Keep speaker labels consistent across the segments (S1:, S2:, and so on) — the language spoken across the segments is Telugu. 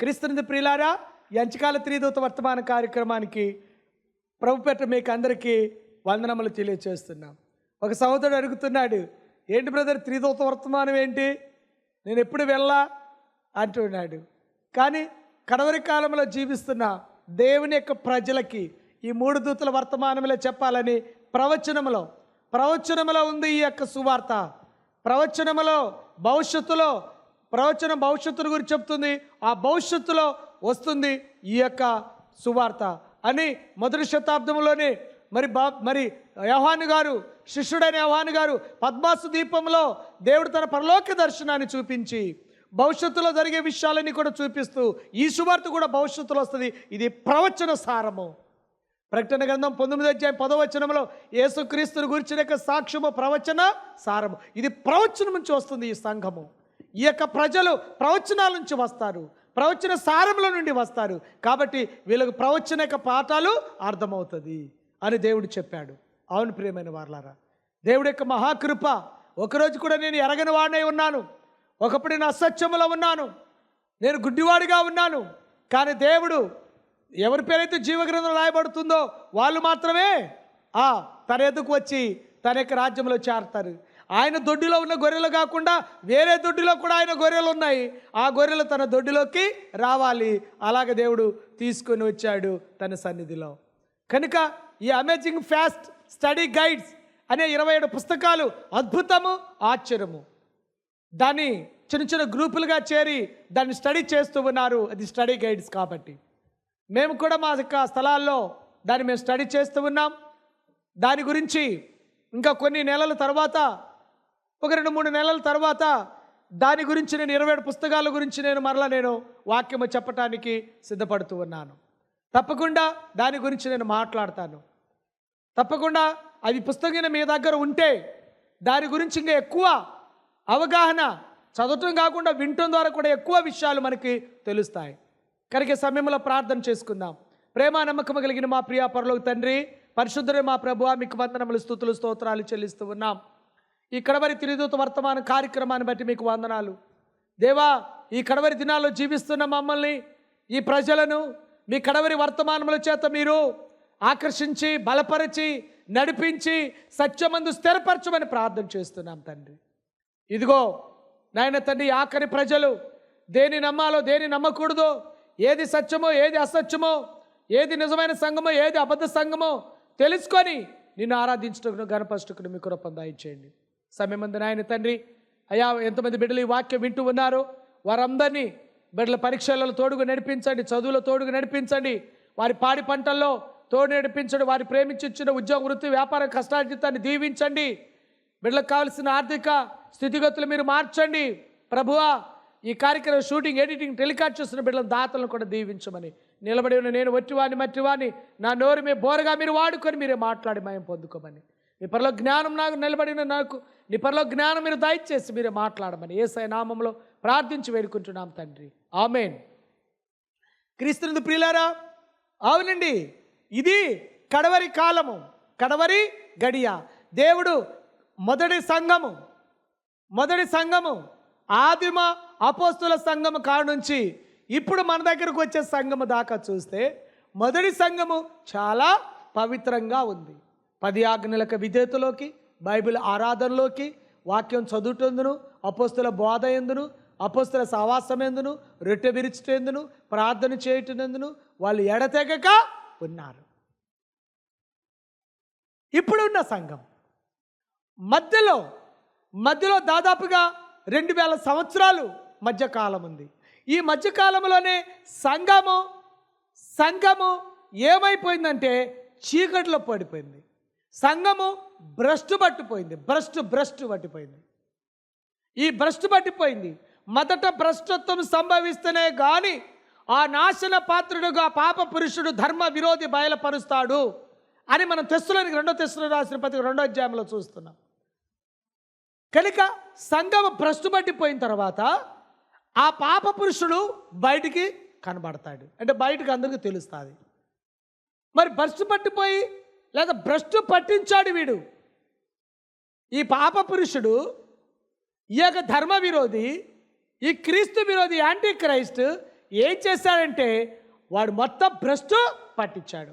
S1: క్రీస్తునిది ప్రియులారా ఎంచకాల త్రిదూత వర్తమాన కార్యక్రమానికి ప్రభుపేట పెట్ట మీకు అందరికీ వందనములు తెలియచేస్తున్నాం. ఒక సహోదరుడు అడుగుతున్నాడు ఏంటి బ్రదర్ త్రిదూత వర్తమానం ఏంటి? నేను ఎప్పుడు వెళ్ళా? అంటున్నాడు. కానీ కడవరి కాలంలో జీవిస్తున్న దేవుని యొక్క ప్రజలకి ఈ మూడు దూతల వర్తమానంలో చెప్పాలని ప్రవచనములో ప్రవచనములో ఉంది ఈ యొక్క సువార్త. ప్రవచనములో భవిష్యత్తులో ప్రవచనం భవిష్యత్తును గురించి చెప్తుంది. ఆ భవిష్యత్తులో వస్తుంది ఈ యొక్క సువార్త. అని మొదటి శతాబ్దంలోనే మరి బా మరి యహాను గారు శిష్యుడైన యహాను గారు పద్మాసు దీపంలో దేవుడు తన పరలోక దర్శనాన్ని చూపించి భవిష్యత్తులో జరిగే విషయాలన్నీ కూడా చూపిస్తూ ఈ సువార్త కూడా భవిష్యత్తులో వస్తుంది. ఇది ప్రవచన సారము. ప్రకటన గ్రంథం పంతొమ్మిది అధ్యాయం పదవచనంలో యేసుక్రీస్తుని గురించిన యొక్క సాక్ష్యము ప్రవచన సారము. ఇది ప్రవచనం నుంచి వస్తుంది ఈ సంఘము. ఈ యొక్క ప్రజలు ప్రవచనాల నుంచి వస్తారు. ప్రవచన సారముల నుండి వస్తారు. కాబట్టి వీళ్ళకు ప్రవచన యొక్క పాఠాలు అర్థమవుతుంది అని దేవుడు చెప్పాడు. అవును ప్రియమైన వార్లారా దేవుడి యొక్క మహాకృప. ఒకరోజు కూడా నేను ఎరగని వాడినై ఉన్నాను. ఒకప్పుడు నేను అసత్యములో ఉన్నాను. నేను గుడ్డివాడిగా ఉన్నాను. కానీ దేవుడు ఎవరి పేరైతే జీవగ్రంథం రాయబడుతుందో వాళ్ళు మాత్రమే తన ఎదుకు వచ్చి తన యొక్క రాజ్యంలో చేరతారు. ఆయన దొడ్డిలో ఉన్న గొర్రెలు కాకుండా వేరే దొడ్డిలో కూడా ఆయన గొర్రెలు ఉన్నాయి. ఆ గొర్రెలు తన దొడ్డిలోకి రావాలి. అలాగే దేవుడు తీసుకొని వచ్చాడు తన సన్నిధిలో. కనుక ఈ అమేజింగ్ ఫాస్ట్ స్టడీ గైడ్స్ అనే ఇరవై ఏడు పుస్తకాలు అద్భుతము ఆశ్చర్యము. దాన్ని చిన్న చిన్న గ్రూపులుగా చేరి దాన్ని స్టడీ చేస్తూ ఉన్నారు. అది స్టడీ గైడ్స్ కాబట్టి. మేము కూడా మా యొక్క స్థలాల్లో దాన్ని మేము స్టడీ చేస్తూ ఉన్నాం. దాని గురించి ఇంకా కొన్ని నెలల తర్వాత ఒక రెండు మూడు నెలల తర్వాత దాని గురించి నేను ఇరవై ఏడు పుస్తకాల గురించి నేను మరలా నేను వాక్యము చెప్పటానికి సిద్ధపడుతూ ఉన్నాను. తప్పకుండా దాని గురించి నేను మాట్లాడతాను. తప్పకుండా అది పుస్తకం మీ దగ్గర ఉంటే దాని గురించి ఇంకా ఎక్కువ అవగాహన చదవటం కాకుండా వినటం ద్వారా కూడా ఎక్కువ విషయాలు మనకి తెలుస్తాయి. కనుక సమయంలో ప్రార్థన చేసుకుందాం. ప్రేమ నమ్మకం కలిగిన మా ప్రియ పరలోక తండ్రి పరిశుద్ధుడే మా ప్రభు మీకు వందనములు స్థుతులు స్తోత్రాలు చెల్లిస్తూ ఉన్నాం. ఈ కడవరి తిరిదూత వర్తమాన కార్యక్రమాన్ని బట్టి మీకు వందనాలు. దేవా ఈ కడవరి దినాల్లో జీవిస్తున్న మమ్మల్ని ఈ ప్రజలను మీ కడవరి వర్తమానముల చేత మీరు ఆకర్షించి బలపరిచి నడిపించి సత్యమందు స్థిరపరచమని ప్రార్థన చేస్తున్నాం తండ్రి. ఇదిగో నాయన తండ్రి ఆఖరి ప్రజలు దేని నమ్మాలో దేని నమ్మకూడదో ఏది సత్యమో ఏది అసత్యమో ఏది నిజమైన సంఘమో ఏది అబద్ధ సంఘమో తెలుసుకొని నిన్ను ఆరాధించటకు గణపరచుటకు మీ కృప దాయించేయండి. సమయమందు నాయన తండ్రి అయ్యా ఎంతమంది బిడ్డలు ఈ వాక్యం వింటూ ఉన్నారో వారందరినీ బిడ్డల పరీక్షలలో తోడుగా నడిపించండి చదువులో తోడుగా నడిపించండి. వారి పాడి పంటల్లో తోడు నడిపించండి వారి ప్రేమించిన ఉద్యోగ వృత్తి వ్యాపార కష్టార్జితాన్ని దీవించండి. బిడ్డలకు కావాల్సిన ఆర్థిక స్థితిగతులు మీరు మార్చండి. ప్రభువా ఈ కార్యక్రమం షూటింగ్ ఎడిటింగ్ టెలికాస్ట్ చేస్తున్న బిడ్డల దాతలను కూడా దీవించమని. నిలబడి ఉన్న నేను వట్టివాని మట్టివాని నా నోరు మీ బోరగా మీరు వాడుకొని మీరే మాట్లాడి మయం పొందుకోమని. మీ పరలో జ్ఞానం నాకు నిలబడిన నాకు నీ పరలో జ్ఞానం మీరు దయచేసి మీరు మాట్లాడమని ఏసై నామంలో ప్రార్థించి వేడుకుంటున్నాం తండ్రి. ఆమెన్. క్రీస్తునందు ప్రియులారా అవునండి ఇది కడవరి కాలము కడవరి గడియ. దేవుడు మొదటి సంఘము మొదటి సంఘము ఆదిమ అపోస్తుల సంఘము కానుంచి ఇప్పుడు మన దగ్గరకు వచ్చే సంఘము దాకా చూస్తే మొదటి సంఘము చాలా పవిత్రంగా ఉంది. పది ఆజ్ఞలకు విధేతలోకి బైబిల్ ఆరాధనలోకి వాక్యం చదువుటందును అపోస్తుల బోధ ఎందును అపోస్తుల సహవాసం ఎందును రొట్టె విరుచుటెందును ప్రార్థన చేయటందును వాళ్ళు ఎడతెగక ఉన్నారు. ఇప్పుడున్న సంఘం మధ్యలో మధ్యలో దాదాపుగా రెండు వేల సంవత్సరాలు మధ్యకాలం ఉంది ఈ మధ్యకాలంలోనే సంఘము సంఘము ఏమైపోయిందంటే చీకట్లో పడిపోయింది. సంఘము భ్రష్టు పట్టిపోయింది భ్రష్టు భ్రష్టు పట్టిపోయింది. ఈ భ్రష్టు పట్టిపోయింది. మొదట భ్రష్టత్వం సంభవిస్తేనే కానీ ఆ నాశన పాత్రుడుగా పాప పురుషుడు ధర్మ విరోధి బయలుపరుస్తాడు అని మనం తెస్తులని రెండో తెస్తులు రాసిన పత్రిక రెండో అధ్యాయంలో చూస్తున్నాం. కనుక సంఘం భ్రష్టు పట్టిపోయిన తర్వాత ఆ పాప పురుషుడు బయటికి కనబడతాడు. అంటే బయటకు అందరికీ తెలుస్తుంది. మరి భ్రష్టు పట్టిపోయి లేదా భ్రష్టు పట్టించాడు వీడు. ఈ పాప పురుషుడు ఈ యొక్క ధర్మ విరోధి ఈ క్రీస్తు విరోధి యాంటీ క్రైస్ట్ ఏం చేశాడంటే వాడు మొత్తం భ్రష్టు పట్టించాడు.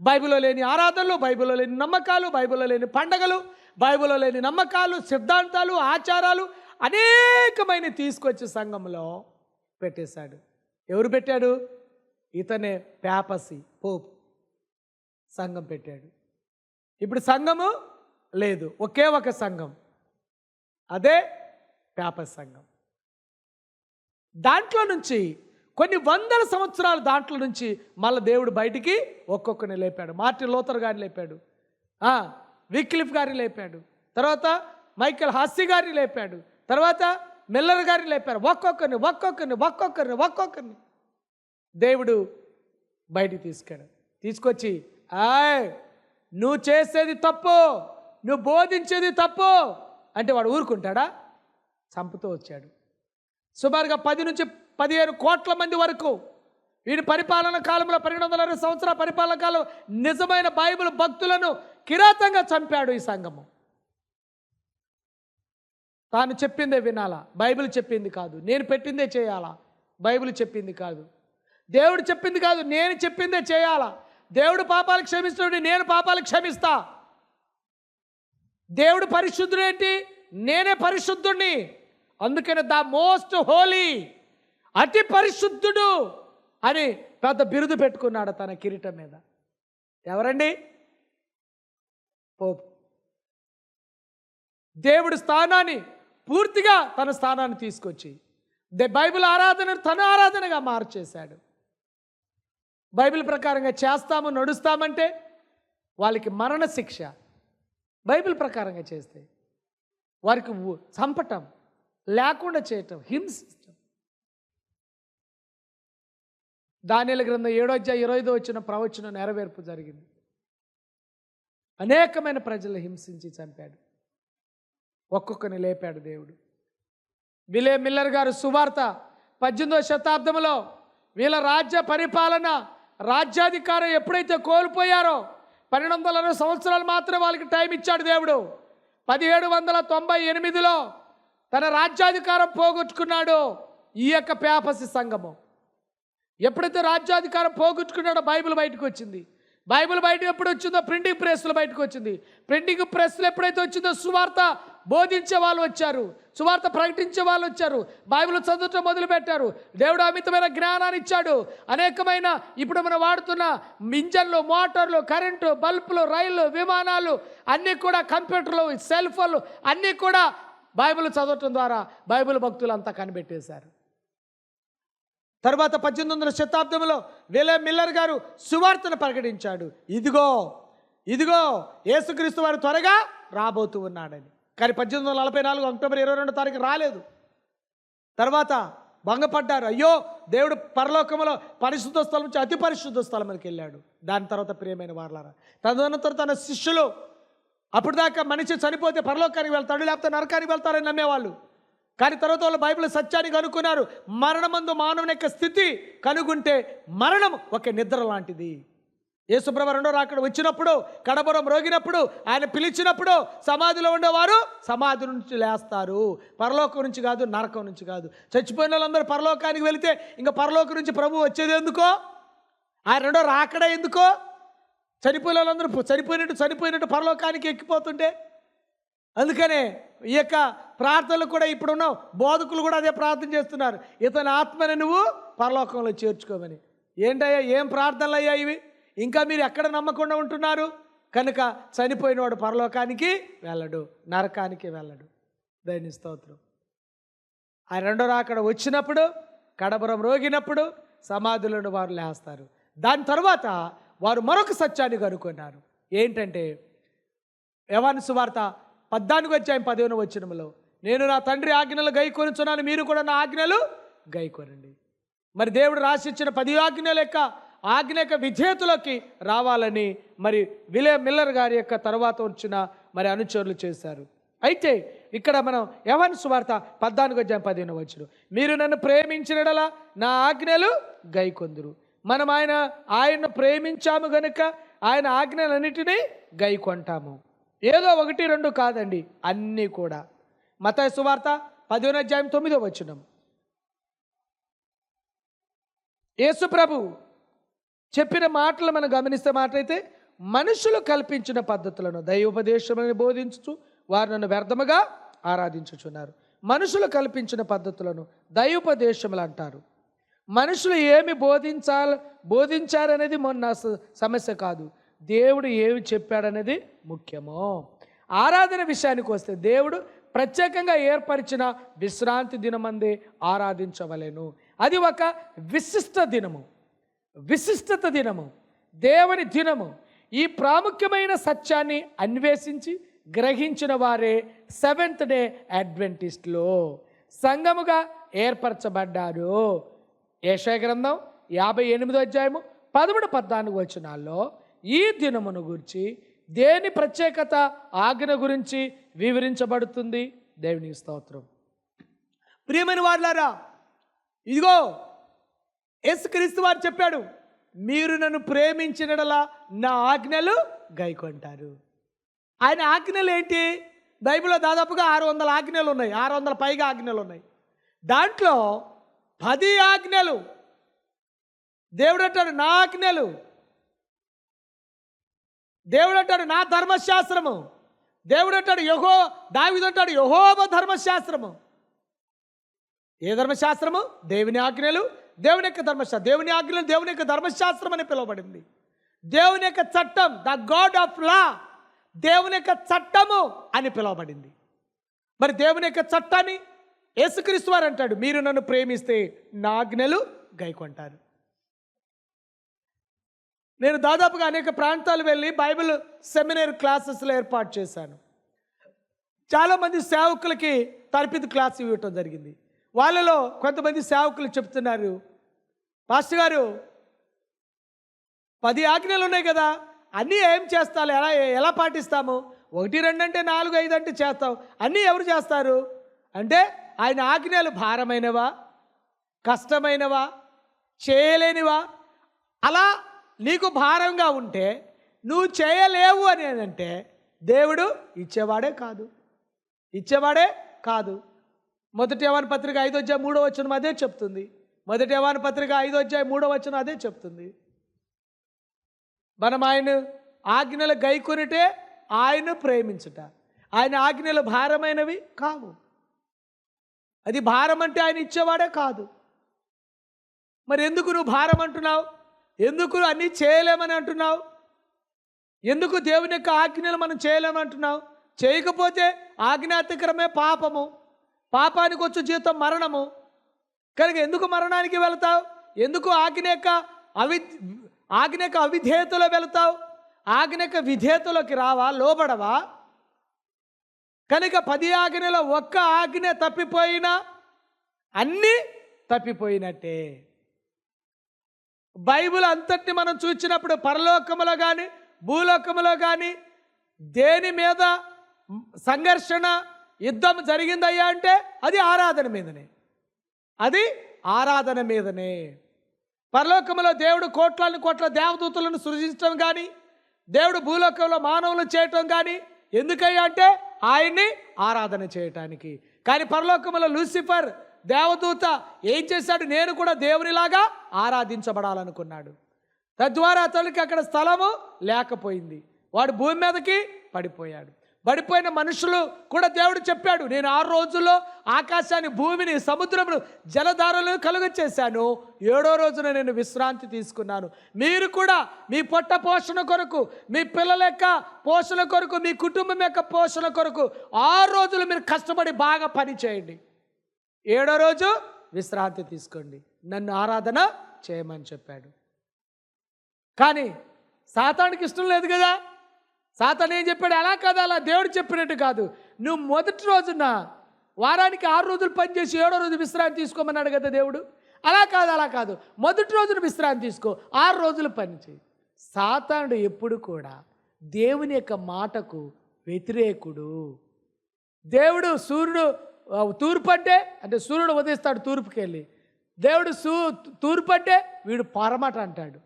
S1: బైబిల్లో లేని ఆరాధనలు బైబిల్లో లేని నమ్మకాలు బైబిల్లో లేని పండగలు బైబిల్లో లేని నమ్మకాలు సిద్ధాంతాలు ఆచారాలు అనేకమైన తీసుకొచ్చి సంఘంలో పెట్టేశాడు. ఎవరు పెట్టాడు? ఇతనే పేపసి పోప్ సంఘం పెట్టాడు. ఇప్పుడు సంఘము లేదు. ఒకే ఒక సంఘం. అదే పేపర్ సంఘం. దాంట్లో నుంచి కొన్ని వందల సంవత్సరాలు దాంట్లో నుంచి మళ్ళీ దేవుడు బయటికి ఒక్కొక్కరిని లేపాడు. మార్టిన్ లోతర్ గారిని లేపాడు. విక్లిఫ్ గారిని లేపాడు. తర్వాత మైకేల్ హాస్సీ గారిని లేపాడు. తర్వాత మిల్లర్ గారిని లేపారు. ఒక్కొక్కరిని ఒక్కొక్కరిని ఒక్కొక్కరిని ఒక్కొక్కరిని దేవుడు బయటికి తీసుకెళ్ళాడు. తీసుకొచ్చి ఆయ్ నువ్వు చేసేది తప్పు నువ్వు బోధించేది తప్పు అంటే వాడు ఊరుకుంటాడా? చంపుతూ వచ్చాడు. సుమారుగా పది నుంచి పదిహేను కోట్ల మంది వరకు వీడి పరిపాలన కాలంలో పన్నెండు వందల అరవై సంవత్సరాల పరిపాలన కాలం నిజమైన బైబిల్ భక్తులను కిరాతంగా చంపాడు ఈ సంఘము. తాను చెప్పిందే వినాలా? బైబిల్ చెప్పింది కాదు. నేను పెట్టిందే చేయాలా? బైబిల్ చెప్పింది కాదు. దేవుడు చెప్పింది కాదు. నేను చెప్పిందే చేయాలా? దేవుడు పాపాలు క్షమిస్తున్నాడు నేను పాపాలు క్షమిస్తా. దేవుడు పరిశుద్ధుడు ఏంటి? నేనే పరిశుద్ధుడిని అందుకని ద మోస్ట్ హోలీ అతి పరిశుద్ధుడు అని పెద్ద బిరుదు పెట్టుకున్నాడు తన కిరీటం మీద. ఎవరండి? పోపు. దేవుడి స్థానాన్ని పూర్తిగా తన స్థానాన్ని తీసుకొచ్చి దే బైబిల్ ఆరాధన తన ఆరాధనగా మార్చేశాడు. బైబిల్ ప్రకారంగా చేస్తాము నడుస్తామంటే వాళ్ళకి మరణ శిక్ష బైబిల్ ప్రకారంగా చేస్తే వారికి చంపటం లేకుండా చేయటం హింసించటం. దానిల గ్రంథం ఏడో అధ్యాయ ఇరవై ఐదో వచ్చిన ప్రవచనం నెరవేర్పు జరిగింది. అనేకమైన ప్రజలు హింసించి చంపాడు. ఒక్కొక్కరిని లేపాడు దేవుడు. విలే మిల్లర్ గారు సువార్త పద్దెనిమిదవ శతాబ్దంలో వీళ్ళ రాజ్య పరిపాలన రాజ్యాధికారం ఎప్పుడైతే కోల్పోయారో పన్నెండు వందల అరవై సంవత్సరాలు మాత్రమే వాళ్ళకి టైం ఇచ్చాడు దేవుడు. పదిహేడు వందల తొంభై ఎనిమిదిలో తన రాజ్యాధికారం పోగొట్టుకున్నాడు ఈ యొక్క పేపసి సంఘము. ఎప్పుడైతే రాజ్యాధికారం పోగొట్టుకున్నాడో బైబిల్ బయటకు వచ్చింది. బైబిల్ బయట ఎప్పుడు వచ్చిందో ప్రింటింగ్ ప్రెస్లు బయటకు వచ్చింది. ప్రింటింగ్ ప్రెస్లు ఎప్పుడైతే వచ్చిందో సువార్త బోధించే వాళ్ళు వచ్చారు సువార్త ప్రకటించే వాళ్ళు వచ్చారు బైబిల్ చదవటం మొదలుపెట్టారు. దేవుడు అమితమైన జ్ఞానాన్ని ఇచ్చాడు. అనేకమైన ఇప్పుడు మనం వాడుతున్న ఇంజన్లు మోటార్లు కరెంటు బల్బులు రైళ్ళు విమానాలు అన్నీ కూడా కంప్యూటర్లు సెల్ ఫోన్లు అన్నీ కూడా బైబిల్ చదవటం ద్వారా బైబిల్ భక్తులు అంతా కనిపెట్టేశారు. తర్వాత పద్దెనిమిది వందల శతాబ్దంలో విలే మిల్లర్ గారు సువార్తను ప్రకటించాడు. ఇదిగో ఇదిగో యేసుక్రీస్తు వారు త్వరగా రాబోతూ ఉన్నాడని. కానీ పద్దెనిమిది వందల నలభై నాలుగు అక్టోబర్ ఇరవై రెండో తారీఖు రాలేదు. తర్వాత భంగపడ్డారు. అయ్యో దేవుడు పరలోకములో పరిశుద్ధ స్థలం నుంచి అతి పరిశుద్ధ స్థలంకి వెళ్ళాడు. దాని తర్వాత ప్రియమైన వారలారా తదనంతరం తన శిష్యులు అప్పుడు దాకా మనిషి చనిపోతే పరలోకానికి వెళ్తాడు లేకపోతే నరకానికి వెళ్తారని నమ్మేవాళ్ళు. కానీ తర్వాత వాళ్ళు బైబిల్ సత్యాన్ని కనుక్కున్నారు మరణమందు మానవుని యొక్క స్థితి కనుగొంటే మరణం ఒక నిద్ర లాంటిది. యేసుప్రభ రెండో రాకడ వచ్చినప్పుడు కడబరం రోగినప్పుడు ఆయన పిలిచినప్పుడు సమాధిలో ఉండేవారు సమాధి నుంచి లేస్తారు. పరలోకం నుంచి కాదు నరకం నుంచి కాదు. చచ్చిపోయిన వాళ్ళందరూ పరలోకానికి వెళితే ఇంకా పరలోకం నుంచి ప్రభు వచ్చేది ఎందుకో? ఆయన రెండో రాకడ ఎందుకో? చనిపోయిన వాళ్ళందరూ చనిపోయినట్టు చనిపోయినట్టు పరలోకానికి ఎక్కిపోతుంటే? అందుకనే ఈ యొక్క ప్రార్థనలు కూడా ఇప్పుడున్న బోధకులు కూడా అదే ప్రార్థన చేస్తున్నారు. ఇతని ఆత్మని నువ్వు పరలోకంలో చేర్చుకోమని. ఏంటయ్యా ఏం ప్రార్థనలు అయ్యా ఇవి? ఇంకా మీరు ఎక్కడ నమ్మకుండా ఉంటున్నారు? కనుక చనిపోయినవాడు పరలోకానికి వెళ్ళడు నరకానికి వెళ్ళడు. దైని స్తోత్రం. ఆ రెండో రాకడ వచ్చినప్పుడు కడబరం రోగినప్పుడు సమాధులను వారు లేస్తారు. దాని తర్వాత వారు మరొక సత్యాన్ని కనుక్కున్నారు ఏంటంటే యవాని సువార్త పద్నాలుగు వచ్చాయి పదిహేను వచ్చినములో నేను నా తండ్రి ఆజ్ఞలు గై కొనుచున్నాను మీరు కూడా నా ఆజ్ఞలు గై కొనండి మరి దేవుడు రాసిచ్చిన పది ఆజ్ఞల యొక్క ఆజ్ఞ విధేతులకి రావాలని మరి విలే మిల్లర్ గారి యొక్క తర్వాత వచ్చిన మరి అనుచరులు చేశారు. అయితే ఇక్కడ మనం యవన్ సువార్త పద్నాలుగు అధ్యాయం పదిహేను వచ్చుడు మీరు నన్ను ప్రేమించినడలా నా ఆజ్ఞలు గైకొందురు. మనం ఆయన ఆయన్ను ప్రేమించాము గనుక ఆయన ఆజ్ఞలన్నిటినీ గైకొంటాము. ఏదో ఒకటి రెండు కాదండి అన్నీ కూడా. మత సువార్త పదిహేను అధ్యాయం తొమ్మిదో వచ్చినాం యేసు ప్రభు చెప్పిన మాటలు మనం గమనిస్తే మాటైతే మనుషులు కల్పించిన పద్ధతులను దైవోపదేశమని బోధించుచు వారు నన్ను వ్యర్థముగా ఆరాధించుచున్నారు. మనుషులు కల్పించిన పద్ధతులను దైవోపదేశములు అంటారు. మనుషులు ఏమి బోధించాలి బోధించారనేది మొన్న స- సమస్య కాదు. దేవుడు ఏమి చెప్పాడనేది ముఖ్యమో. ఆరాధన విషయానికి వస్తే దేవుడు ప్రత్యేకంగా ఏర్పరిచిన విశ్రాంతి దినమందే ఆరాధించవలెను. అది ఒక విశిష్ట దినము. విశిష్టత దినము దేవుని దినము ఈ ప్రాముఖ్యమైన సత్యాన్ని అన్వేషించి గ్రహించిన వారే సెవెంత్ డే అడ్వెంటిస్ట్లో. సంఘముగా ఏర్పరచబడ్డారు. ఏషయ గ్రంథం యాభై ఎనిమిదో అధ్యాయము పదమూడు పద్నాలుగు వచనాల్లో ఈ దినమును గురించి దేని ప్రత్యేకత ఆజ్ఞ గురించి వివరించబడుతుంది? దేవుని స్తోత్రం. ప్రియమైన వాళ్ళారా ఇదిగో యేసుక్రీస్తు వారు చెప్పాడు మీరు నన్ను ప్రేమించినడలా నా ఆజ్ఞలు గైకొంటారు. ఆయన ఆజ్ఞలు ఏంటి? బైబిల్లో దాదాపుగా ఆరు వందల ఆజ్ఞలు ఉన్నాయి ఆరు వందల పైగా ఆజ్ఞలు ఉన్నాయి. దాంట్లో పది ఆజ్ఞలు. దేవుడు అంటాడు నా ఆజ్ఞలు. దేవుడు అంటాడు నా ధర్మశాస్త్రము. దేవుడు అంటాడు యహో దావిదు అంటాడు యహోబ ధర్మశాస్త్రము. ఏ ధర్మశాస్త్రము? దేవుని ఆజ్ఞలు దేవుని యొక్క ధర్మశాస్త్రం దేవుని ఆజ్ఞలు దేవుని యొక్క ధర్మశాస్త్రం అని పిలువబడింది. దేవుని యొక్క చట్టం ద గాడ్ ఆఫ్ లా దేవుని యొక్క చట్టము అని పిలువబడింది. మరి దేవుని యొక్క చట్టాన్ని యేసుక్రీస్తు వారు అంటాడు మీరు నన్ను ప్రేమిస్తే నా ఆజ్ఞలు గైకొంటారు. నేను దాదాపుగా అనేక ప్రాంతాలు వెళ్ళి బైబిల్ సెమినార్ క్లాసెస్లో ఏర్పాటు చేశాను. చాలామంది సేవకులకి తరపితి క్లాస్ ఇవ్వటం జరిగింది. వాళ్ళలో కొంతమంది సేవకులు చెప్తున్నారు. పాస్టర్ గారు పది ఆజ్ఞలు ఉన్నాయి కదా అన్నీ ఏం చేస్తాను ఎలా ఎలా పాటిస్తాము? ఒకటి రెండు అంటే నాలుగు ఐదు అంటే చేస్తాం అన్నీ ఎవరు చేస్తారు? అంటే ఆయన ఆజ్ఞలు భారమైనవా? కష్టమైనవా? చేయలేనివా? అలా నీకు భారంగా ఉంటే నువ్వు చేయలేవు అని అంటే దేవుడు ఇచ్చేవాడే కాదు. ఇచ్చేవాడే కాదు. మొదటి యవాన పత్రిక ఐదో అధ్యాయ మూడో వచనం అదే చెప్తుంది. మొదటి యవాన పత్రిక ఐదో అధ్యాయ మూడో వచనం అదే చెప్తుంది. మనం ఆయన ఆజ్ఞలు గైకొనిటే ఆయన ప్రేమించుట. ఆయన ఆజ్ఞలు భారమైనవి కావు. అది భారం అంటే ఆయన ఇచ్చేవాడే కాదు. మరి ఎందుకు నువ్వు భారం అంటున్నావు? ఎందుకు అన్నీ చేయలేమని అంటున్నావు? ఎందుకు దేవుని యొక్క ఆజ్ఞలు మనం చేయలేమంటున్నావు చేయకపోతే ఆజ్ఞాతిక్రమే పాపము. పాపానికి వచ్చు జీవితం మరణము. కనుక ఎందుకు మరణానికి వెళతావు? ఎందుకు ఆజ్ఞ యొక్క అవి ఆజ్ఞ యొక్క అవిధేయతలో వెళతావు? ఆజ్ఞ యొక్క విధేయతలోకి రావా? లోబడవా? కనుక పది ఆజ్ఞలో ఒక్క ఆజ్ఞ తప్పిపోయినా అన్నీ తప్పిపోయినట్టే. బైబిల్ అంతటిని మనం చూసినప్పుడు పరలోకములో కానీ భూలోకములో కానీ దేని మీద సంఘర్షణ యుద్ధం జరిగిందయ్యా అంటే అది ఆరాధన మీదనే. అది ఆరాధన మీదనే. పరలోకములో దేవుడు కోట్లాను కోట్ల దేవదూతలను సృజించడం కానీ దేవుడు భూలోకంలో మానవులు చేయటం కానీ ఎందుకయ్యా అంటే ఆయన్ని ఆరాధన చేయటానికి. కానీ పరలోకములో లూసిఫర్ దేవదూత ఏం చేశాడు? నేను కూడా దేవునిలాగా ఆరాధించబడాలనుకున్నాడు. తద్వారా అతనికి అక్కడ స్థలము లేకపోయింది. వాడు భూమి మీదకి పడిపోయాడు. పడిపోయిన మనుషులు కూడా దేవుడు చెప్పాడు నేను ఆరు రోజుల్లో ఆకాశాన్ని భూమిని సముద్రమును జలధారలను కలుగ చేశాను ఏడో రోజున నేను విశ్రాంతి తీసుకున్నాను. మీరు కూడా మీ పొట్ట పోషణ కొరకు మీ పిల్లల యొక్క పోషణ కొరకు మీ కుటుంబం యొక్క పోషణ కొరకు ఆరు రోజులు మీరు కష్టపడి బాగా పని చేయండి. ఏడో రోజు విశ్రాంతి తీసుకోండి. నన్ను ఆరాధన చేయమని చెప్పాడు. కానీ సాతానికి ఇష్టం లేదు కదా? సాతాను ఏం చెప్పాడు? అలా కాదు అలా దేవుడు చెప్పినట్టు కాదు. నువ్వు మొదటి రోజున వారానికి ఆరు రోజులు పనిచేసి ఏడో రోజు విశ్రాంతి తీసుకోమన్నాడు కదా దేవుడు? అలా కాదు అలా కాదు. మొదటి రోజున విశ్రాంతి తీసుకో ఆరు రోజులు పని చేయి. సాతానుడు ఎప్పుడు కూడా దేవుని యొక్క మాటకు వ్యతిరేకుడు. దేవుడు సూర్యుడు ఆ, తూర్పు అంటే అంటే సూర్యుడు ఉదయిస్తాడు తూర్పుకి వెళ్ళి దేవుడు సూ తూర్పు అంటే వీడు పరమట అంటాడు.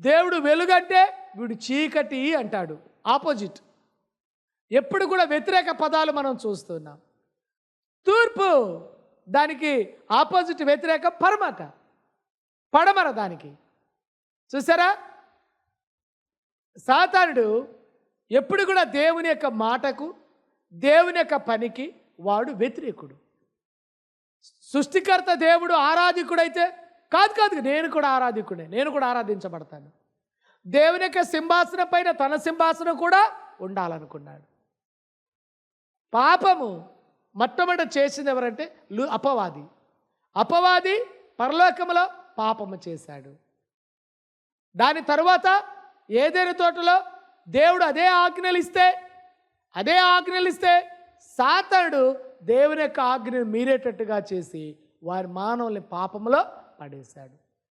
S1: దేవుడు వెలుగంటే వీడు చీకటి అంటాడు. ఆపోజిట్ ఎప్పుడు కూడా వ్యతిరేక పదాలు మనం చూస్తున్నాం. తూర్పు దానికి ఆపోజిట్ వ్యతిరేకం పరమట పడమర దానికి. చూసారా? సాతానుడు ఎప్పుడు కూడా దేవుని యొక్క మాటకు దేవుని యొక్క పనికి వాడు వ్యతిరేకుడు. సృష్టికర్త దేవుడు ఆరాధికుడైతే కాదు కాదు నేను కూడా ఆరాధికుడే నేను కూడా ఆరాధించబడతాను. దేవుని యొక్క సింహాసనం పైన తన సింహాసనం కూడా ఉండాలనుకున్నాడు. పాపము మొట్టమొదట చేసింది ఎవరంటే లు అపవాది. అపవాది పరలోకములో పాపము చేశాడు. దాని తరువాత ఏదైనా తోటలో దేవుడు అదే ఆజ్ఞలిస్తే అదే ఆజ్ఞలిస్తే సాతానుడు దేవుని యొక్క ఆజ్ఞను మీరేటట్టుగా చేసి వారి మానవుల్ని పాపములో పడేశాడు.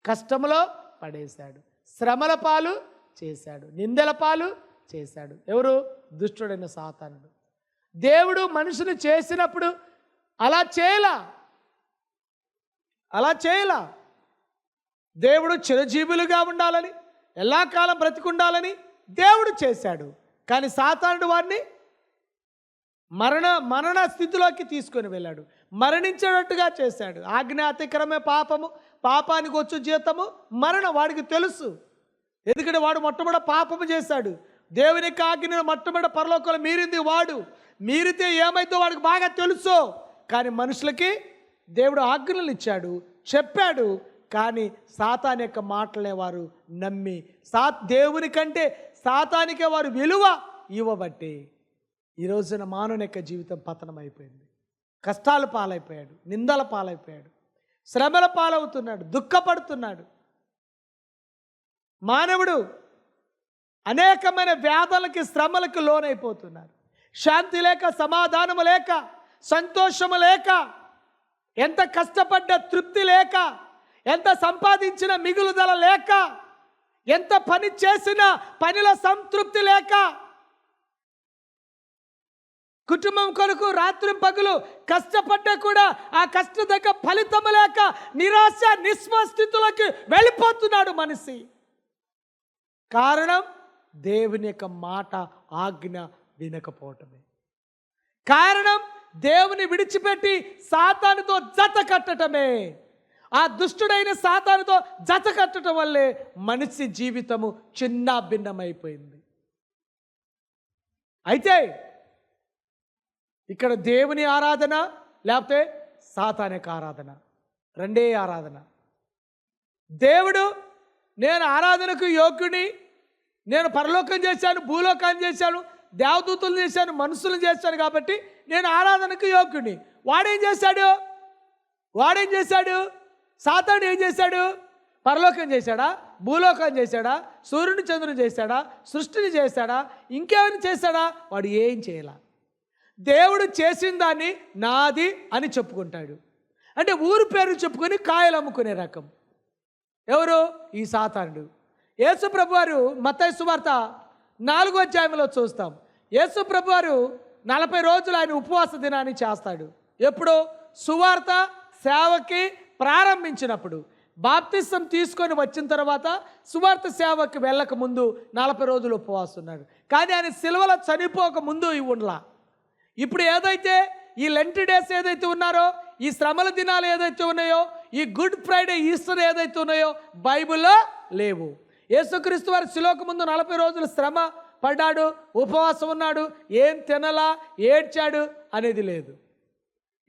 S1: కష్టములో పడేశాడు. శ్రమల పాలు చేశాడు నిందల పాలు చేశాడు. ఎవరు? దుష్టుడైన సాతానుడు. దేవుడు మనుషుని చేసినప్పుడు అలా చేయలా? అలా చేయలా? దేవుడు చిరజీవులుగా ఉండాలని ఎలా కాలం బ్రతికుండాలని దేవుడు చేశాడు. కానీ సాతానుడు వారిని మరణ మరణ స్థితిలోకి తీసుకొని వెళ్ళాడు. మరణించేటట్టుగా చేశాడు. ఆజ్ఞ అతిక్రమే పాపము పాపానికి వచ్చు జీతము మరణం వాడికి తెలుసు. ఎందుకంటే వాడు మొట్టమొదటి పాపము చేశాడు. దేవుని యొక్క ఆజ్ఞను మొట్టమొదటి పరలోకంలో మీరింది వాడు. మీరితే ఏమైతే వాడికి బాగా తెలుసు. కానీ మనుషులకి దేవుడు ఆజ్ఞలు ఇచ్చాడు చెప్పాడు. కానీ సాతాన్ యొక్క మాటలనే వారు నమ్మి సా దేవుని కంటే సాతానికే వారు విలువ ఇవ్వబట్టి ఈ రోజున మానవుని యొక్క జీవితం పతనం అయిపోయింది కష్టాల పాలైపోయాడు నిందల పాలైపోయాడు శ్రమల పాలవుతున్నాడు దుఃఖపడుతున్నాడు. మానవుడు అనేకమైన వ్యాధులకి శ్రమలకు లోనైపోతున్నారు. శాంతి లేక సమాధానము లేక సంతోషము లేక ఎంత కష్టపడ్డ తృప్తి లేక ఎంత సంపాదించిన మిగులుదల లేక ఎంత పని చేసినా పనిలో సంతృప్తి లేక కుటుంబం కొరకు రాత్రి పగులు కష్టపడ్డా కూడా ఆ కష్ట దగ్గర ఫలితం లేక నిరాశ నిస్మస్థితులకి వెళ్ళిపోతున్నాడు మనిషి. కారణం దేవుని యొక్క మాట ఆజ్ఞ వినకపోవటమే. కారణం దేవుని విడిచిపెట్టి సాతానుతో జత కట్టటమే. ఆ దుష్టుడైన సాతానుతో జత కట్టడం వల్లే మనిషి జీవితము చిన్న భిన్నమైపోయింది అయితే ఇక్కడ దేవుని ఆరాధన లేకపోతే సాతానిక ఆరాధన. రెండే ఆరాధన. దేవుడు నేను ఆరాధనకు యోగ్యుని నేను పరలోకం చేశాను భూలోకాన్ని చేశాను దేవదూతులు చేశాను మనుషులు చేశాను కాబట్టి నేను ఆరాధనకు యోగ్యుని. వాడేం చేశాడు? వాడేం చేశాడు? సాతాడు ఏం చేశాడు? పరలోకం చేశాడా? భూలోకం చేశాడా? సూర్యుని చంద్రుని చేశాడా? సృష్టిని చేశాడా? ఇంకేమైనా చేశాడా? వాడు ఏం చేయలా. దేవుడు చేసిన దాన్ని నాది అని చెప్పుకుంటాడు. అంటే ఊరు పేరు చెప్పుకొని కాయలు అమ్ముకునే రకం. ఎవరు? ఈ సాతానుడు. యేసుప్రభు వారు మత్తయి సువార్త నాలుగో అధ్యాయంలో చూస్తాం. యేసుప్రభు వారు నలభై రోజులు ఆయన ఉపవాస దినాన్ని చేస్తాడు. ఎప్పుడు? సువార్త సేవకి ప్రారంభించినప్పుడు. బాప్తిసం తీసుకొని వచ్చిన తర్వాత సువార్త సేవకి వెళ్ళక ముందు నలభై రోజులు ఉపవాసం ఉన్నాడు కానీ ఆయన సిలువలో చనిపోక ముందు ఇవి ఉండలా ఇప్పుడు ఏదైతే ఈ లెంట్ డేస్ ఏదైతే ఉన్నారో ఈ శ్రమల దినాలు ఏదైతే ఉన్నాయో ఈ గుడ్ ఫ్రైడే ఈస్టర్ ఏదైతే ఉన్నాయో బైబిల్లో లేవు. యేసుక్రీస్తు వారి శిలోక ముందు నలభై రోజులు శ్రమ పడ్డాడు ఉపవాసం ఉన్నాడు ఏం తినలా ఏడ్చాడు అనేది లేదు.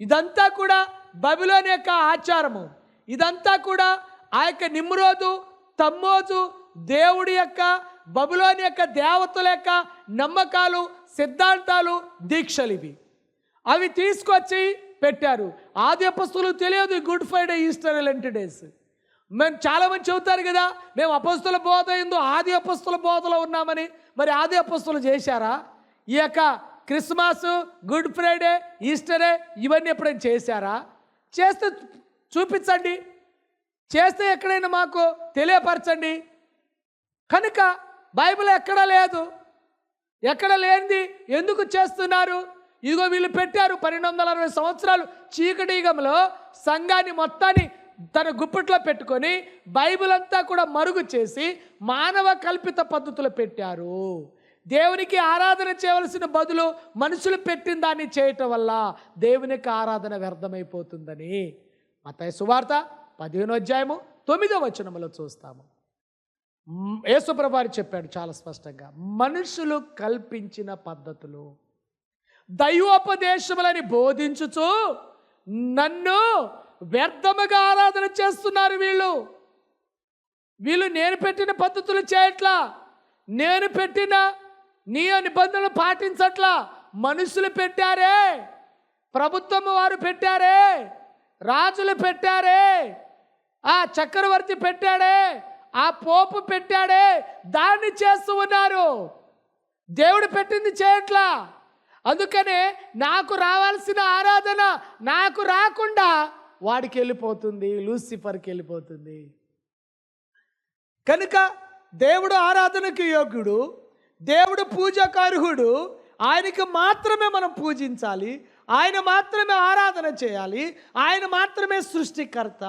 S1: ఇదంతా కూడా బబిలోని యొక్క ఆచారము. ఇదంతా కూడా ఆ యొక్క నిమ్రోదు తమ్మోజు దేవుడి యొక్క బబులోని యొక్క దేవతల యొక్క నమ్మకాలు సిద్ధాంతాలు దీక్షలు ఇవి అవి తీసుకొచ్చి పెట్టారు. ఆది అపస్తులు తెలియదు గుడ్ ఫ్రైడే ఈస్టర్ ఇలాంటి డేస్. మేము చాలామంది చెబుతారు కదా మేము అపస్తుల బోధ ఎందు ఆది అపస్తుల బోధలో ఉన్నామని. మరి ఆది అపస్తులు చేశారా? ఈ యొక్క క్రిస్మస్ గుడ్ ఫ్రైడే ఈస్టరే ఇవన్నీ ఎప్పుడైనా చేశారా? చేస్తే చూపించండి. చేస్తే ఎక్కడైనా మాకు తెలియపరచండి. కనుక బైబిల్ ఎక్కడా లేదు. ఎక్కడ లేనిది ఎందుకు చేస్తున్నారు? ఇదిగో వీళ్ళు పెట్టారు పన్నెండు వందల అరవై సంవత్సరాలు చీకటిగంలో సంఘాన్ని మొత్తాన్ని తన గుప్పట్లో పెట్టుకొని బైబిల్ అంతా కూడా మరుగు చేసి మానవ కల్పిత పద్ధతులు పెట్టారు. దేవునికి ఆరాధన చేయవలసిన బదులు మనుషులు పెట్టిన దాన్ని చేయటం వల్ల దేవునికి ఆరాధన వ్యర్థమైపోతుందని. మత సువార్త పదిహేను అధ్యాయము తొమ్మిదో వచనములో చూస్తాము. యేసుప్రభారి చెప్పాడు చాలా స్పష్టంగా మనుషులు కల్పించిన పద్ధతులు దైవోపదేశములని బోధించుచు నన్ను వ్యర్థముగా ఆరాధన చేస్తున్నారు వీళ్ళు. వీళ్ళు నేను పెట్టిన పద్ధతులు చేయట్లా నేను పెట్టిన నీ నిబంధనలు పాటించట్లా మనుషులు పెట్టారే ప్రభుత్వం వారు పెట్టారే రాజులు పెట్టారే ఆ చక్రవర్తి పెట్టాడే ఆ పోపు పెట్టాడే దాన్ని చేస్తూ ఉన్నారు. దేవుడు పెట్టింది చేయట్లా అందుకనే నాకు రావాల్సిన ఆరాధన నాకు రాకుండా వాడికి వెళ్ళిపోతుంది లూసిఫర్కి వెళ్ళిపోతుంది. కనుక దేవుడు ఆరాధనకు యోగ్యుడు దేవుడు పూజకార్హుడు ఆయనకి మాత్రమే మనం పూజించాలి ఆయన మాత్రమే ఆరాధన చేయాలి ఆయన మాత్రమే సృష్టికర్త.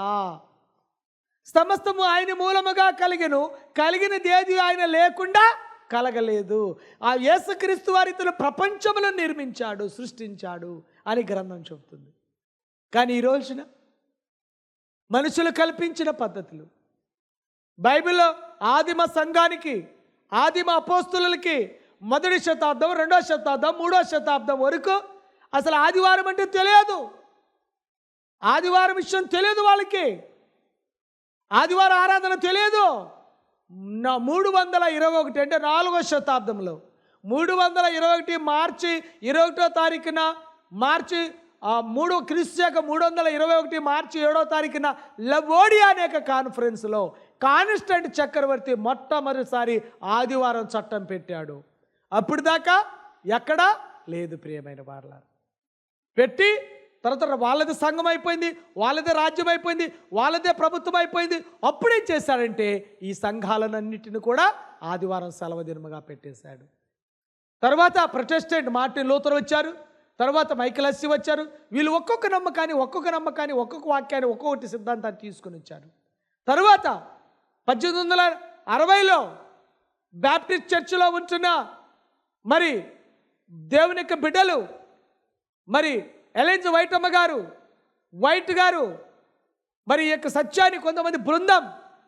S1: సమస్తము ఆయన మూలముగా కలిగను. కలిగినదేది ఆయన లేకుండా కలగలేదు. ఆ యేసుక్రీస్తు వారితను ప్రపంచంలో నిర్మించాడు సృష్టించాడు అని గ్రంథం చెబుతుంది. కానీ ఈ రోజున మనుషులు కల్పించిన పద్ధతులు బైబిల్లో ఆదిమ సంఘానికి ఆదిమ అపోస్తులకి మొదటి శతాబ్దం రెండో శతాబ్దం మూడో శతాబ్దం వరకు అసలు ఆదివారం అంటే తెలియదు. ఆదివారం విషయం తెలియదు వాళ్ళకి. ఆదివారం ఆరాధన తెలియదు. నా మూడు వందల ఇరవై ఒకటి అంటే నాలుగో శతాబ్దంలో. మూడు వందల ఇరవై ఒకటి మార్చి ఇరవై ఒకటో తారీఖున మార్చి మూడు క్రీస్తు మూడు వందల ఇరవై ఒకటి మార్చి ఏడో తారీఖున లవోడియా అనేక కాన్ఫరెన్స్లో కాన్స్టెంట్ చక్రవర్తి మొట్టమొదటిసారి ఆదివారం చట్టం పెట్టాడు. అప్పుడు దాకా ఎక్కడా లేదు ప్రియమైన వార్ల పెట్టి తర్వాత వాళ్ళది సంఘం అయిపోయింది వాళ్ళదే రాజ్యం అయిపోయింది వాళ్ళదే ప్రభుత్వం అయిపోయింది. అప్పుడేం చేశాడంటే ఈ సంఘాలన్నింటిని కూడా ఆదివారం సెలవు దినముగా పెట్టేశాడు. తర్వాత ప్రొటెస్టెంట్ మార్టిన్ లోతర్ వచ్చారు తర్వాత మైకెల్ వచ్చారు. వీళ్ళు ఒక్కొక్క నమ్మకాన్ని ఒక్కొక్క నమ్మకాన్ని ఒక్కొక్క వాక్యాన్ని ఒక్కొక్కటి సిద్ధాంతాన్ని తీసుకుని వచ్చారు. తర్వాత పద్దెనిమిది వందల అరవైలో బ్యాప్టిస్ట్ చర్చిలో ఉంటున్న మరి దేవుని యొక్క బిడ్డలు మరి ఎలెన్స్ వైట్ అమ్మగారు వైట్ గారు మరి ఈ యొక్క సత్యాన్ని కొంతమంది బృందం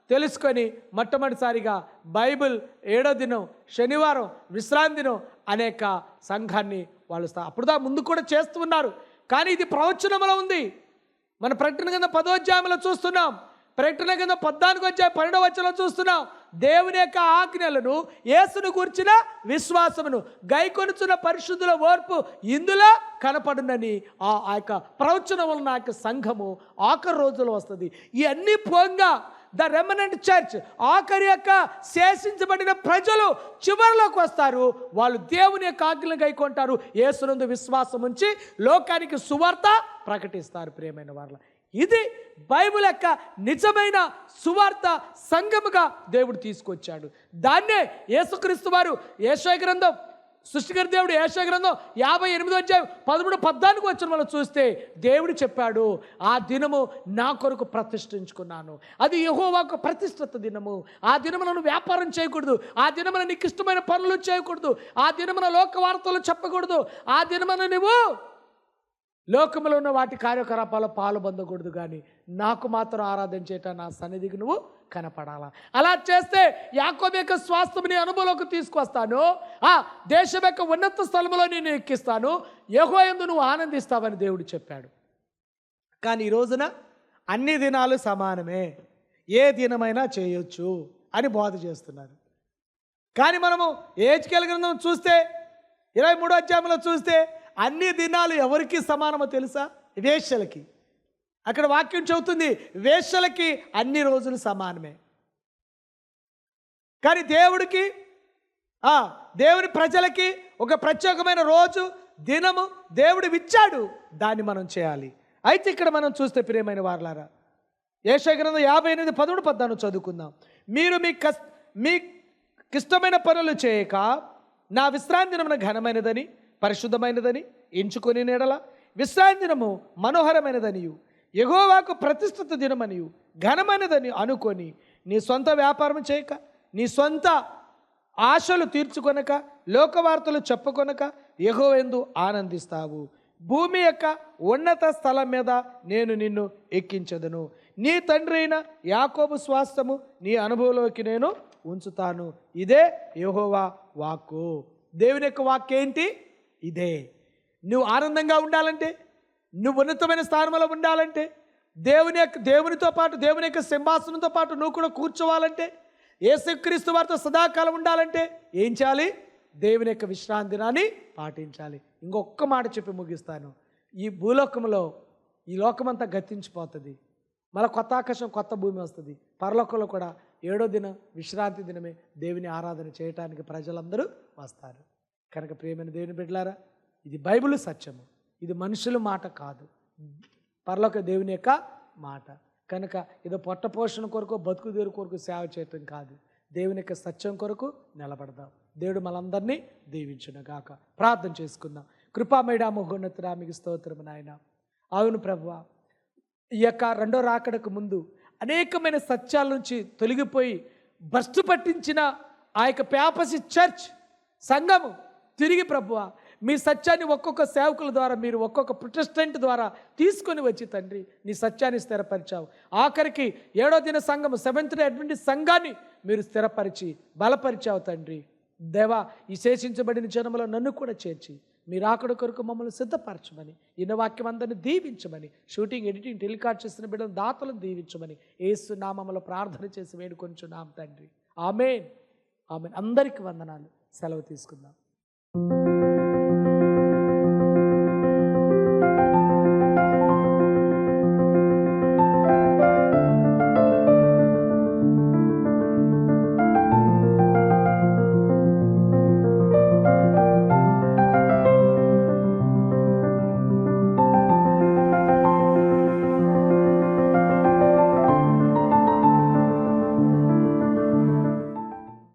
S1: తెలుసుకొని మొట్టమొదటిసారిగా బైబిల్ ఏడో దినం శనివారం విశ్రాంతి దినం అనేక సంఘాన్ని వాళ్ళు అప్పుడుదా ముందు కూడా చేస్తూ ఉన్నారు. కానీ ఇది ప్రవచనంలో ఉంది. మన ప్రకటన కింద పదోధ్యాయంలో చూస్తున్నాం. ప్రకటన కింద పద్నాలుగు వచ్చే పన్నెండవ వచ్చలో చూస్తున్నాం. దేవుని యొక్క ఆజ్ఞలను యేసును గుర్చిన విశ్వాసమును గైకొనుచున్న పరిశుద్ధుల ఓర్పు ఇందులో కనపడునని ఆ యొక్క ప్రవచనం వలన ఆ యొక్క సంఘము ఆఖరి రోజులు వస్తుంది. ఇవన్నీ పోంగా ద రెమనెంట్ చర్చ్ ఆఖరి యొక్క శేషించబడిన ప్రజలు చివరిలోకి వస్తారు. వాళ్ళు దేవుని యొక్క ఆజ్ఞలు గైకొంటారు. యేసునందు విశ్వాసం ఉంచి లోకానికి సువార్త ప్రకటిస్తారు ప్రియమైన వాళ్ళ ఇది బైబిల్ యొక్క నిజమైన సువార్త సంగముగా దేవుడు తీసుకొచ్చాడు. దాన్నే యేసుక్రీస్తు వారు ఏషయ గ్రంథం సృష్టికర్ దేవుడు ఏషయ గ్రంథం యాభై ఎనిమిది అధ్యాయం పదమూడు పద్నాలుగు వచ్చిన మనం చూస్తే దేవుడు చెప్పాడు ఆ దినము నా కొరకు ప్రతిష్ఠించుకున్నాను. అది యహోవాకు ప్రతిష్ఠిత దినము. ఆ దినములను వ్యాపారం చేయకూడదు. ఆ దినమున నీకు ఇష్టమైన పనులు చేయకూడదు. ఆ దినమున లోక వార్తలు చెప్పకూడదు. ఆ దినమున నువ్వు లోకములో ఉన్న వాటి కార్యకలాపాలు పాలు పొందకూడదు కానీ నాకు మాత్రం ఆరాధన చేయటం నా సన్నిధికి నువ్వు కనపడాలా? అలా చేస్తే యాకోబ యొక్క స్వాస్థ్యం నీ అనుభవంలోకి తీసుకొస్తాను. ఆ దేశం యొక్క ఉన్నత స్థలంలో నేను ఎక్కిస్తాను. యహో ఎందు నువ్వు ఆనందిస్తావని దేవుడు చెప్పాడు. కానీ ఈ రోజున అన్ని దినాలు సమానమే. ఏ దినమైనా చేయొచ్చు అని బోధ చేస్తున్నారు. కానీ మనము ఏజ్కేల్ గ్రంథం చూస్తే ఇరవై మూడో అధ్యాయంలో చూస్తే అన్ని దినాలు ఎవరికి సమానమో తెలుసా? వేశ్యలకి. అక్కడ వాక్యం చెబుతుంది వేశ్యలకి అన్ని రోజులు సమానమే. కానీ దేవుడికి దేవుని ప్రజలకి ఒక ప్రత్యేకమైన రోజు దినము దేవుడు ఇచ్చాడు దాన్ని మనం చేయాలి. అయితే ఇక్కడ మనం చూస్తే ప్రియమైన వారలారా ఏషగ్రంథం యాభై ఎనిమిది పదమూడు పద్నాలుగు చదువుకుందాం. మీరు మీ కస్ మీకిష్టమైన పనులు చేయక నా విశ్రాంతి దినమున ఘనమైనదని పరిశుద్ధమైనదని ఎంచుకొని నీడల విశ్రాంతి దినము మనోహరమైనదనియు. ఎగోవాకు ప్రతిష్ఠిత దినమనియు. ఘనమైనదని అనుకొని నీ సొంత వ్యాపారం చేయక నీ సొంత ఆశలు తీర్చుకొనక లోకవార్తలు చెప్పుకొనక ఎగోవెందు ఆనందిస్తావు. భూమి యొక్క ఉన్నత స్థలం మీద నేను నిన్ను ఎక్కించదును. నీ తండ్రి అయిన యాకోబు స్వాస్థము నీ అనుభవంలోకి నేను ఉంచుతాను. ఇదే యహోవా వాక్కు. దేవుని యొక్క వాక్ ఏంటి ఇదే. నువ్వు ఆనందంగా ఉండాలంటే నువ్వు ఉన్నతమైన స్థానంలో ఉండాలంటే దేవుని యొక్క దేవునితో పాటు దేవుని యొక్క సింహాసనంతో పాటు నువ్వు కూడా కూర్చోవాలంటే ఏసుక్రీస్తు వారితో సదాకాలం ఉండాలంటే ఏం చేయాలి? దేవుని యొక్క విశ్రాంతి దినాన్ని పాటించాలి. ఇంకొక మాట చెప్పి ముగిస్తాను. ఈ భూలోకంలో ఈ లోకమంతా గతించిపోతుంది. మళ్ళీ కొత్త ఆకాశం కొత్త భూమి వస్తుంది. పరలోకంలో కూడా ఏడో దినం విశ్రాంతి దినమే దేవుని ఆరాధన చేయటానికి ప్రజలందరూ వస్తారు. కనుక ప్రియమైన దేవుని బిడ్డలారా ఇది బైబిల్ సత్యము. ఇది మనుషుల మాట కాదు. పర్లోక దేవుని యొక్క మాట. కనుక ఏదో పొట్ట పోషణ కొరకు బతుకు దేరు కొరకు సేవ చేయటం కాదు. దేవుని యొక్క సత్యం కొరకు నిలబడదాం. దేవుడు మనందరినీ దీవించును గాక ప్రార్థన చేసుకుందాం. కృపామేడా మహోన్నతురా మీకు స్తోత్రము నాయన. అవును ప్రభు ఈ యొక్క రెండో రాకడకు ముందు అనేకమైన సత్యాల నుంచి తొలగిపోయి భ్రష్టు పట్టించిన ఆ యొక్క ప్యాపసి చర్చ్ సంఘము తిరిగి ప్రభువ మీ సత్యాన్ని ఒక్కొక్క సేవకుల ద్వారా మీరు ఒక్కొక్క ప్రొటెస్టెంట్ ద్వారా తీసుకొని వచ్చి తండ్రి నీ సత్యాన్ని స్థిరపరిచావు. ఆఖరికి ఏడో దిన సంఘము సెవెంత్ డే అడ్వెంటిస్ట్ సంఘాన్ని మీరు స్థిరపరిచి బలపరిచావు తండ్రి. దేవా ఈ శేషించబడిన జనములో నన్ను కూడా చేర్చి మీరు ఆకడ కొరకు మమ్మల్ని సిద్ధపరచమని ఇన్న వాక్యం అందరిని దీవించమని షూటింగ్ ఎడిటింగ్ టెలికాస్ట్ చేసిన బిడ్డలను దాతలను దీవించమని ఏసు నామములో ప్రార్థన చేసి వేడుకొంచున్నాం తండ్రి. ఆమెన్. ఆమెన్. అందరికి వందనాలు. సెలవు తీసుకుందాం. thank you